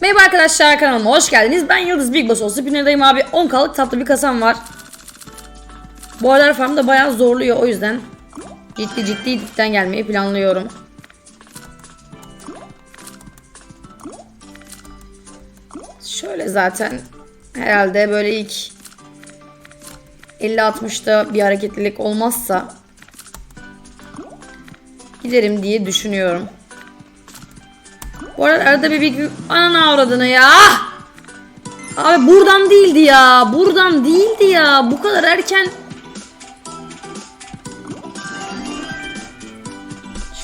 Merhaba arkadaşlar kanalıma hoş geldiniz. Ben Yıldız Big Boss olsun. Spinner'dayım abi. 10 kalık tatlı bir kasam var. Bu aralar farm da bayağı zorluyor o yüzden ciddi ciddi dipten gelmeyi planlıyorum. Şöyle zaten herhalde böyle ilk 50-60'da bir hareketlilik olmazsa giderim diye düşünüyorum. Bu arada arada bir bir anana avradını ya. Abi buradan değildi ya. Buradan değildi ya. Bu kadar erken.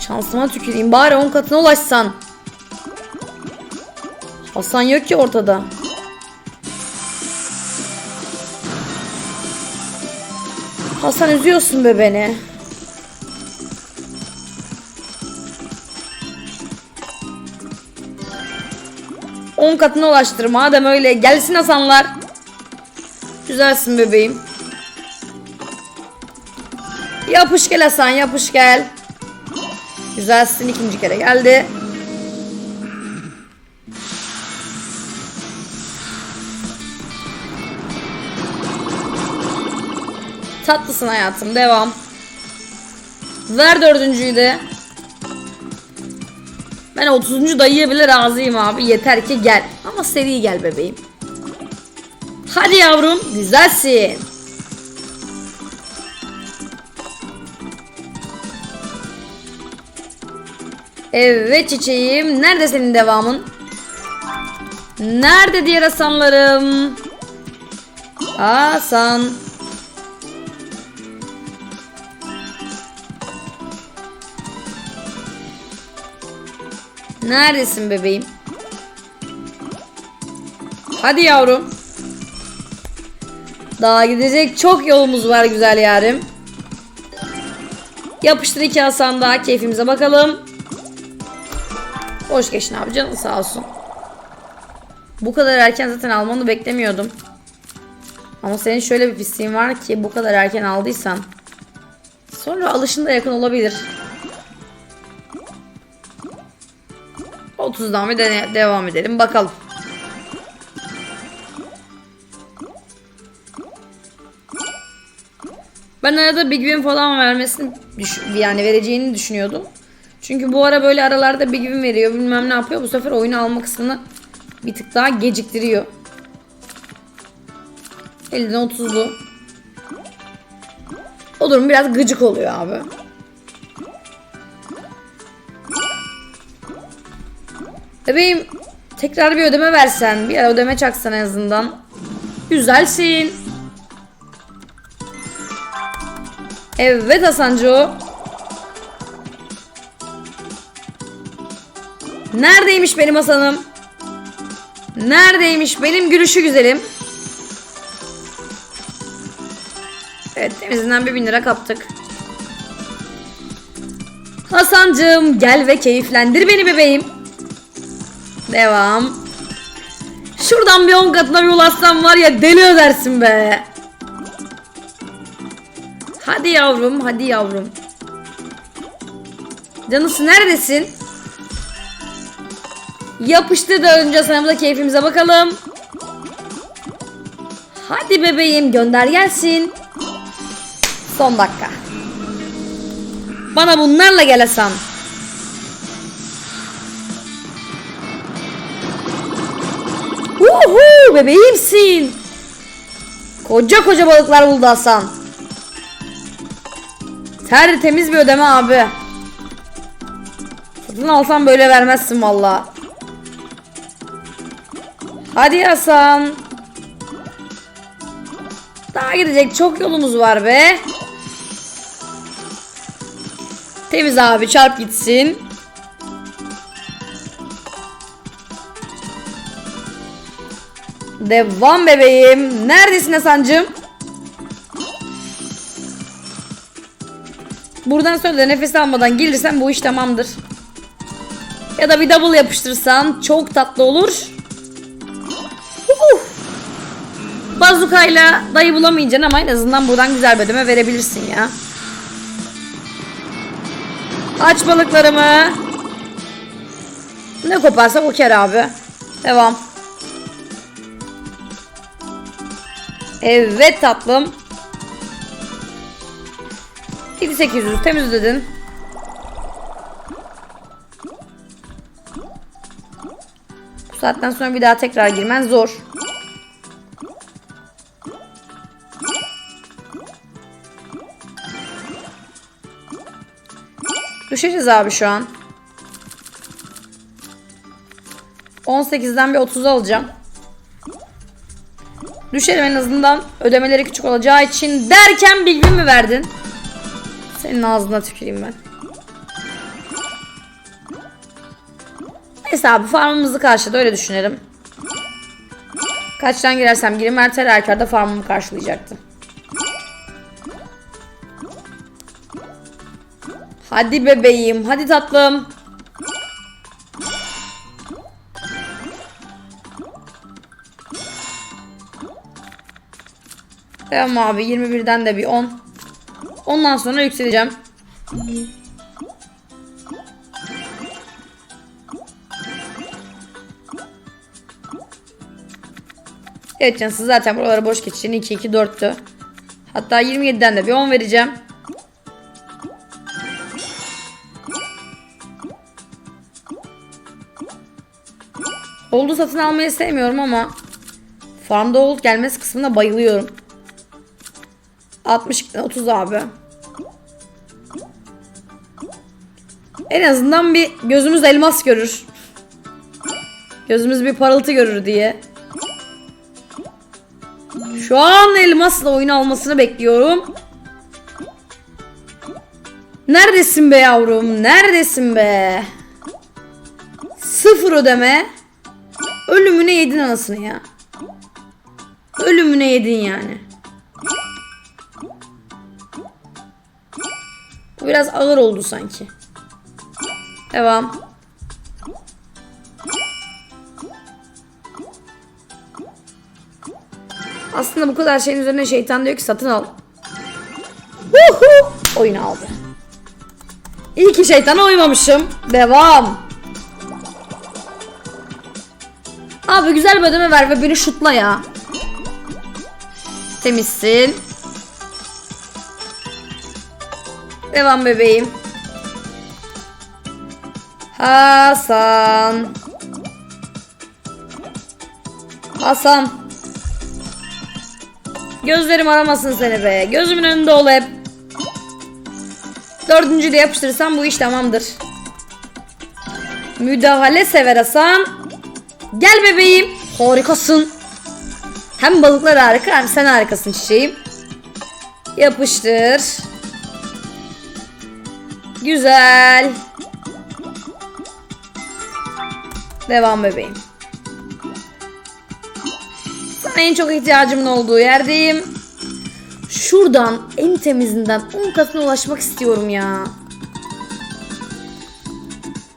Şansıma tüküreyim. Bari 10 katına ulaşsan. Hasan yok ki ortada. Hasan üzüyorsun be beni. Katına ulaştır. Madem öyle gelsin Hasanlar. Güzelsin bebeğim. Yapış gel Hasan yapış gel. Güzelsin ikinci kere geldi. Tatlısın hayatım devam. Ver dördüncüyü de. Ben 30. dayıya bile razıyım abi. Yeter ki gel. Ama seri gel bebeğim. Hadi yavrum. Güzelsin. Evet çiçeğim. Nerede senin devamın? Nerede diğer Hasanlarım? Hasan. Neredesin bebeğim? Hadi yavrum. Daha gidecek çok yolumuz var güzel yarim. Yapıştır iki Hasan daha keyfimize bakalım. Hoş geçin abi canın sağ olsun. Bu kadar erken zaten almanı beklemiyordum. Ama senin şöyle bir pisliğin var ki bu kadar erken aldıysan sonra alışın da yakın olabilir. 30'dan bir dene- devam edelim bakalım. Ben arada Big Win falan vermesini yani vereceğini düşünüyordum. Çünkü bu ara böyle aralarda Big Win veriyor bilmem ne yapıyor. Bu sefer oyunu alma kısmını bir tık daha geciktiriyor. 50'den 30'lu. O durum biraz gıcık oluyor abi. Bebeğim tekrar bir ödeme versen. Bir ödeme çaksan en azından. Güzelsin. Evet Hasancu. Neredeymiş benim Hasan'ım? Neredeymiş benim gülüşü güzelim? Evet temizinden bir bin lira kaptık. Hasancığım gel ve keyiflendir beni bebeğim. Devam. Şuradan bir 10 katına bir ulaşsam var ya deli ödersin be. Hadi yavrum, hadi yavrum. Canısı neredesin? Yapıştı da önce sana da keyfimize bakalım. Hadi bebeğim gönder gelsin. Son dakika. Bana bunlarla gel Bebeğimsin. Koca koca balıklar buldu Hasan. Tertemiz bir ödeme abi. Satın alsam böyle vermezsin valla. Hadi Hasan. Daha gidecek çok yolumuz var be. Temiz abi çarp gitsin. Devam bebeğim. Neredesin Hasan'cığım? Buradan sonra da nefes almadan gelirsen bu iş tamamdır. Ya da bir double yapıştırsan çok tatlı olur. Uh! Bazukayla dayı bulamayacaksın ama en azından buradan güzel bir ödeme verebilirsin ya. Aç balıklarımı. Ne koparsa o kere abi. Devam. Evet tatlım. 7800 temizledin. Bu saatten sonra bir daha tekrar girmen zor. Düşeceğiz abi şu an. 18'den bir 30 alacağım. Düşerim en azından. Ödemeleri küçük olacağı için derken bilgi mi verdin? Senin ağzına tüküreyim ben. Neyse abi farmımızı karşıladı öyle düşünelim. Kaçtan girersem gireyim her halükarda farmımı karşılayacaktı. Hadi bebeğim hadi tatlım. Tamam abi 21'den de bir 10. Ondan sonra yükseleceğim. Evet cansız zaten buraları boş geçeceğini 2 2 4'tü. Hatta 27'den de bir 10 vereceğim. Hold'u satın almayı sevmiyorum ama Farmda hold gelmesi kısmına bayılıyorum. 60 30 abi. En azından bir gözümüz elmas görür. Gözümüz bir parıltı görür diye. Şu an elmasla oyun almasını bekliyorum. Neredesin be yavrum? Neredesin be? Sıfır ödeme. Ölümüne yedin anasını ya. Ölümüne yedin yani. Bu biraz ağır oldu sanki. Devam. Aslında bu kadar şeyin üzerine şeytan diyor ki satın al. Woohoo! Oyun aldı. İyi ki şeytana uymamışım. Devam. Abi güzel bir ödeme ver ve beni şutla ya. Temizsin. Devam bebeğim. Hasan. Hasan. Gözlerim aramasın seni be. Gözümün önünde ol hep. Dördüncü de yapıştırırsam bu iş tamamdır. Müdahale sever Hasan. Gel bebeğim. Harikasın. Hem balıklar harika hem sen harikasın çiçeğim. Yapıştır. Güzel. Devam bebeğim. Sana en çok ihtiyacımın olduğu yerdeyim. Şuradan en temizinden 10 katına ulaşmak istiyorum ya.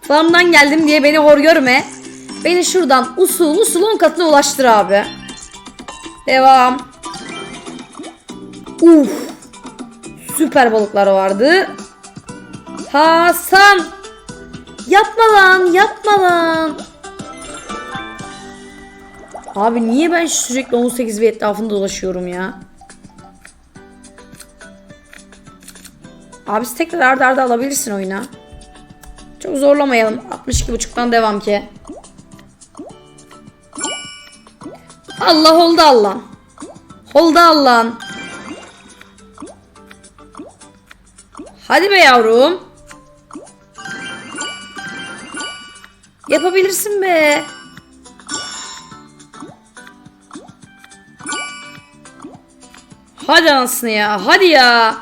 Farmdan geldim diye beni hor görme. Beni şuradan usul usul 10 katına ulaştır abi. Devam. Uf. Süper balıklar vardı. Hasan. Yapma lan yapma lan. Abi niye ben sürekli 18 ve etrafında dolaşıyorum ya? Abi tekrar arda arda alabilirsin oyuna. Çok zorlamayalım. 62.5'tan devam ki. Allah oldu Allah. Oldu Allah. Hadi be yavrum. Yapabilirsin be. Hadi anasını ya. Hadi ya.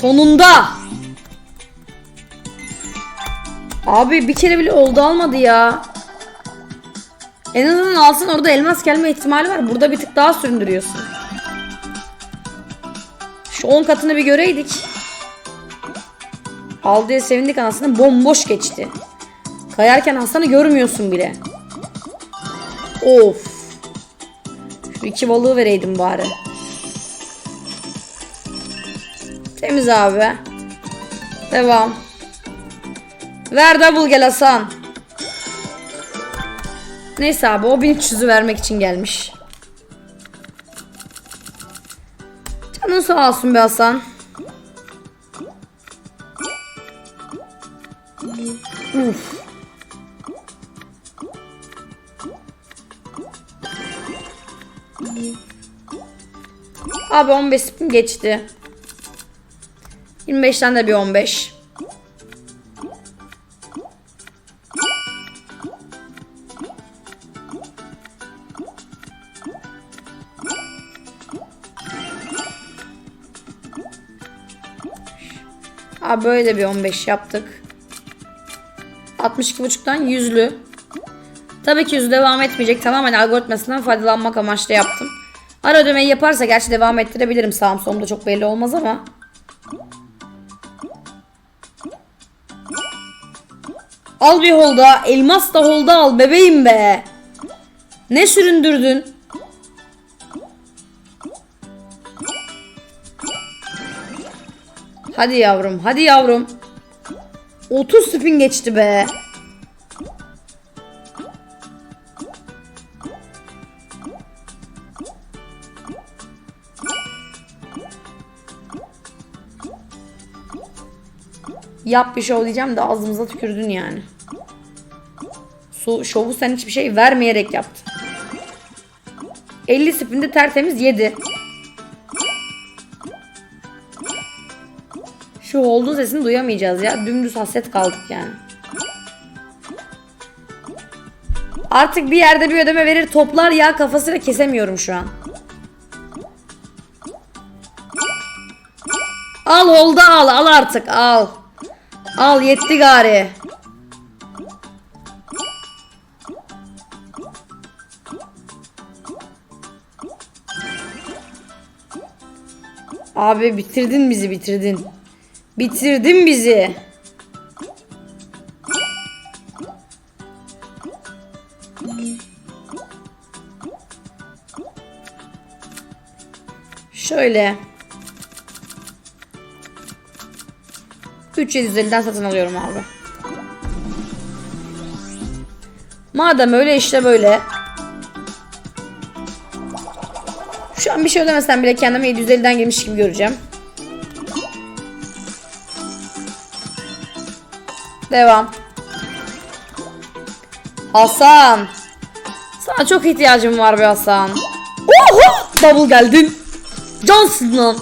Sonunda. Abi bir kere bile oldu almadı ya. En azından alsın orada elmas gelme ihtimali var. Burada bir tık daha süründürüyorsun. Şu 10 katını bir göreydik. Al diye sevindik anasını bomboş geçti. Kayarken Hasan'ı görmüyorsun bile. Of. Şu iki balığı vereydim bari. Temiz abi. Devam. Ver double gel Hasan. Neyse abi o 1300'ü vermek için gelmiş. Canın sağ olsun be Hasan. Abi 15 spin geçti. 25'ten de bir 15. Abi böyle bir 15 yaptık. 62.5'tan yüzlü. Tabii ki yüzü devam etmeyecek. Tamamen algoritmasından faydalanmak amaçlı yaptım. Ara ödemeyi yaparsa gerçi devam ettirebilirim. Sağım solum da çok belli olmaz ama. Al bir holda. Elmas da holda al bebeğim be. Ne süründürdün? Hadi yavrum, hadi yavrum. 30 spin geçti be. Yap bir şov diyeceğim de ağzımıza tükürdün yani. Su, şovu sen hiçbir şey vermeyerek yaptın. 50 spinde tertemiz 7. Şu hold'un sesini duyamayacağız ya. Dümdüz hasret kaldık yani. Artık bir yerde bir ödeme verir toplar ya kafasıyla kesemiyorum şu an. Al holda al al artık al. Al yetti gari. Abi bitirdin bizi bitirdin. Bitirdin bizi. Şöyle. 3750'den satın alıyorum abi. Madem öyle işte böyle. Şu an bir şey ödemesem bile kendimi 750'den girmiş gibi göreceğim. Devam. Hasan. Sana çok ihtiyacım var be Hasan. Oho! Double geldin. Johnson lan.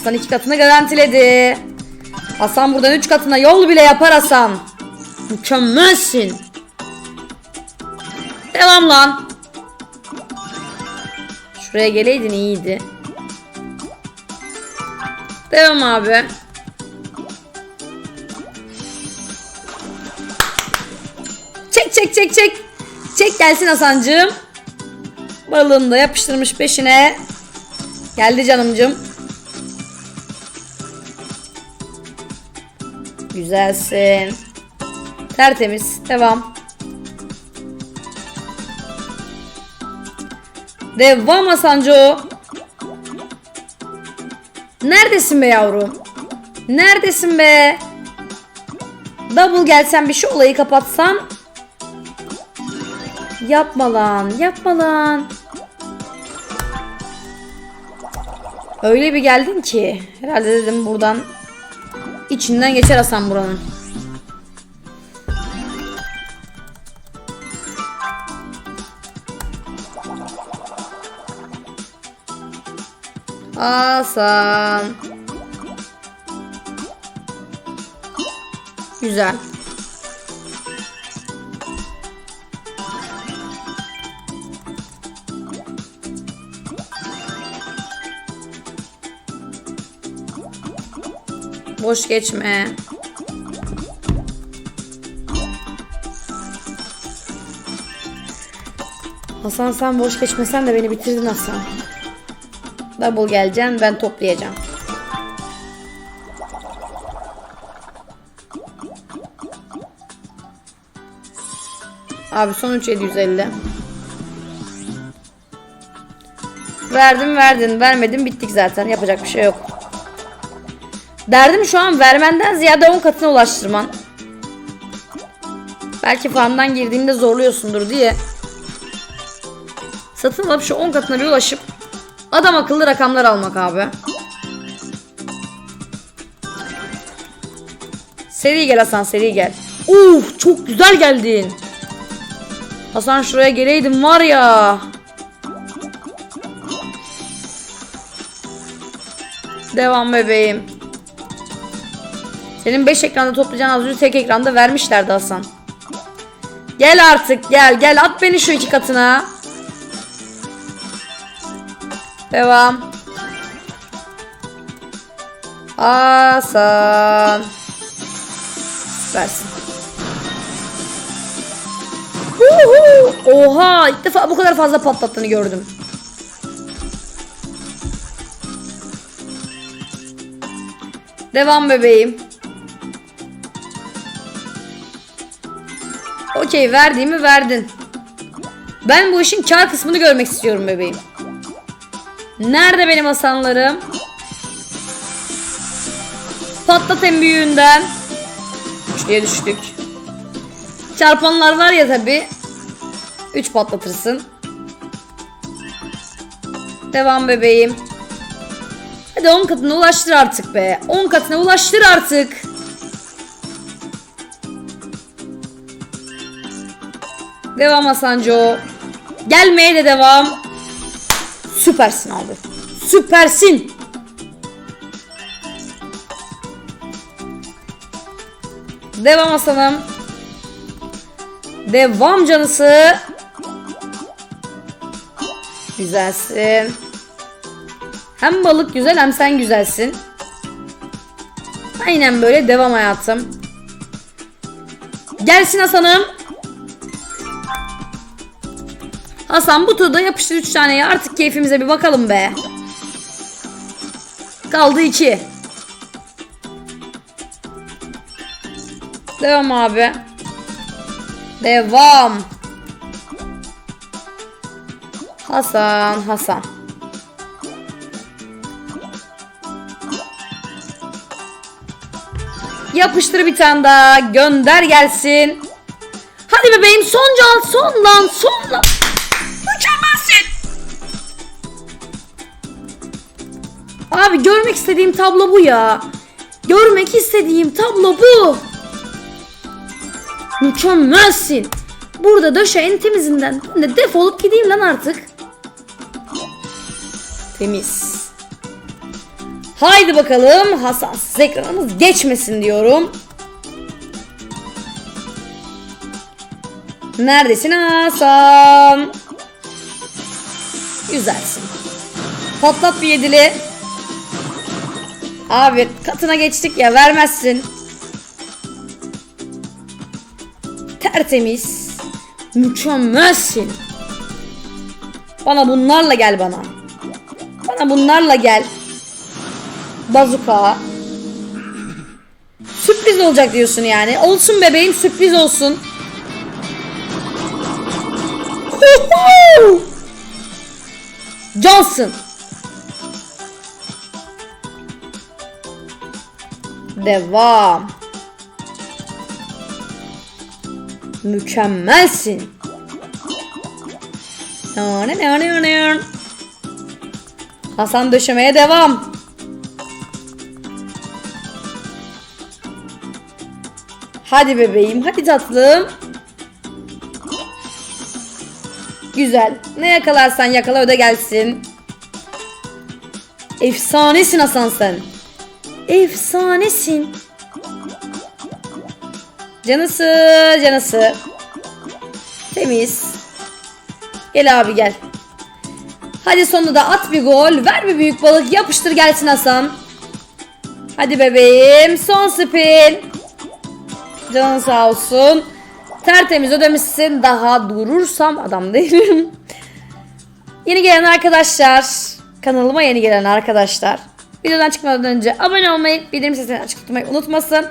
Hasan iki katını garantiledi. Hasan buradan üç katına yol bile yapar Hasan. Mükemmelsin. Devam lan. Şuraya geleydin iyiydi. Devam abi. Çek çek çek çek. Çek gelsin Hasancığım. Balığını da yapıştırmış peşine. Geldi canımcım. Güzelsin. Tertemiz. Devam. Devam Hasanco. Neredesin be yavrum? Neredesin be? Double gelsen bir şu olayı kapatsan. Yapma lan, yapma lan. Öyle bir geldin ki. Herhalde dedim buradan içinden geçer Hasan buranın. Hasan. Güzel. Boş geçme. Hasan sen boş geçmesen de beni bitirdin Hasan. Double geleceksin ben toplayacağım. Abi son 3750. Verdim verdin vermedim bittik zaten yapacak bir şey yok. Derdim şu an vermenden ziyade 10 katına ulaştırman. Belki farmdan girdiğinde zorluyorsundur diye. Satın alıp şu 10 katına bir ulaşıp adam akıllı rakamlar almak abi. Seri gel Hasan seri gel. Uf çok güzel geldin. Hasan şuraya geleydin var ya. Devam bebeğim. Senin 5 ekranda toplayacağın az önce tek ekranda vermişlerdi Hasan. Gel artık gel gel at beni şu iki katına. Devam. Hasan. Süpersin. Oha ilk defa bu kadar fazla patlattığını gördüm. Devam bebeğim. Okey verdiğimi verdin. Ben bu işin kar kısmını görmek istiyorum bebeğim. Nerede benim asanlarım? Patlat en büyüğünden. Üçlüye düştük. Çarpanlar var ya tabi. 3 patlatırsın. Devam bebeğim. Hadi 10 katına ulaştır artık be. 10 katına ulaştır artık. Devam Hasanco. Gelmeye de devam. Süpersin abi. Süpersin. Devam Hasan'ım. Devam canısı. Güzelsin. Hem balık güzel hem sen güzelsin. Aynen böyle devam hayatım. Gelsin Hasan'ım. Hasan bu turda yapıştır 3 taneyi artık keyfimize bir bakalım be. Kaldı 2. Devam abi. Devam. Hasan, Hasan. Yapıştır bir tane daha. Gönder gelsin. Hadi bebeğim son can. Son lan. Son lan. Abi görmek istediğim tablo bu ya. Görmek istediğim tablo bu. Mükemmelsin. Burada döşe en temizinden. Ben de defolup gideyim lan artık. Temiz. Haydi bakalım Hasansız ekranımız geçmesin diyorum. Neredesin Hasan? Güzelsin. Patlat bir yedili. Abi katına geçtik ya vermezsin. Tertemiz. Mükemmelsin. Bana bunlarla gel bana. Bana bunlarla gel. Bazuka. Sürpriz olacak diyorsun yani. Olsun bebeğim sürpriz olsun. Johnson. Devam. Mükemmelsin. Hasan döşemeye devam. Hadi bebeğim, hadi tatlım. Güzel. Ne yakalarsan yakala öde gelsin. Efsanesin Hasan sen. Efsanesin. Canısı, canısı. Temiz. Gel abi gel. Hadi sonunda da at bir gol. Ver bir büyük balık. Yapıştır gelsin Hasan. Hadi bebeğim. Son spin. Canın sağ olsun. Tertemiz ödemişsin. Daha durursam adam değilim. yeni gelen arkadaşlar. Kanalıma yeni gelen arkadaşlar. Videodan çıkmadan önce abone olmayı, bildirim sesini açık tutmayı unutmasın.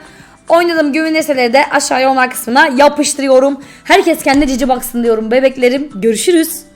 Oynadığım güvenli siteleri de aşağıya yorumlar kısmına yapıştırıyorum. Herkes kendi cici baksın diyorum bebeklerim. Görüşürüz.